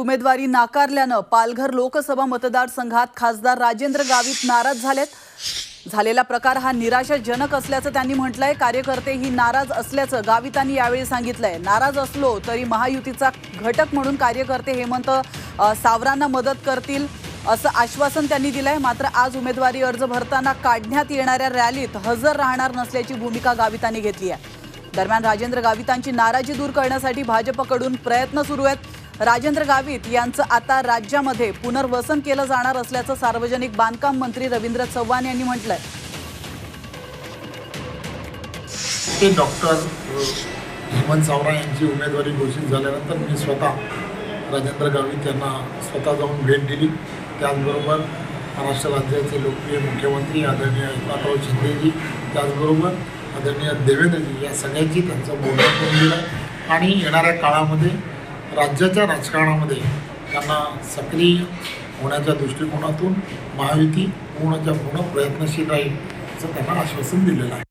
उमेदवारी नाकारल्यानं पालघर लोकसभा मतदारसंघात खासदार राजेंद्र गावित नाराज झालेत. झालेला प्रकार हा निराशाजनक असल्याचं त्यांनी म्हटलंय. कार्यकर्तेही नाराज असल्याचं गावितांनी यावेळी सांगितलंय. नाराज असलो तरी महायुतीचा घटक म्हणून कार्यकर्ते हेमंत सावरांना मदत करतील असं आश्वासन त्यांनी दिलंय. मात्र आज उमेदवारी अर्ज भरताना काढण्यात येणाऱ्या रॅलीत हजर राहणार नसल्याची भूमिका गावितांनी घेतली आहे. दरम्यान राजेंद्र गावितांची नाराजी दूर करण्यासाठी भाजपकडून प्रयत्न सुरू आहेत. राजेंद्र गावित यांचं आता राज्यामध्ये पुनर्वसन केलं जाणार असल्याचं सार्वजनिक बांधकाम मंत्री रवींद्र चव्हाण यांनी म्हटलंय. ते डॉक्टर हेमंत सावरा यांची उमेदवारी घोषित झाल्यानंतर मी स्वतः राजेंद्र गावित यांना स्वतः जाऊन भेट दिली. त्याचबरोबर महाराष्ट्र राज्याचे लोकप्रिय मुख्यमंत्री आदरणीय एकनाथराव शिंदेजी त्याचबरोबर आदरणीय देवेंद्रजी या सगळ्यांची त्यांचं बोलणं करून दिलं. आणि येणाऱ्या काळामध्ये राज्याच्या राजकारणामध्ये त्यांना सक्रिय होण्याच्या दृष्टिकोनातून महायुती पूर्णच्या पूर्ण प्रयत्नशील राहील असं त्यांना आश्वासन दिलेलं आहे.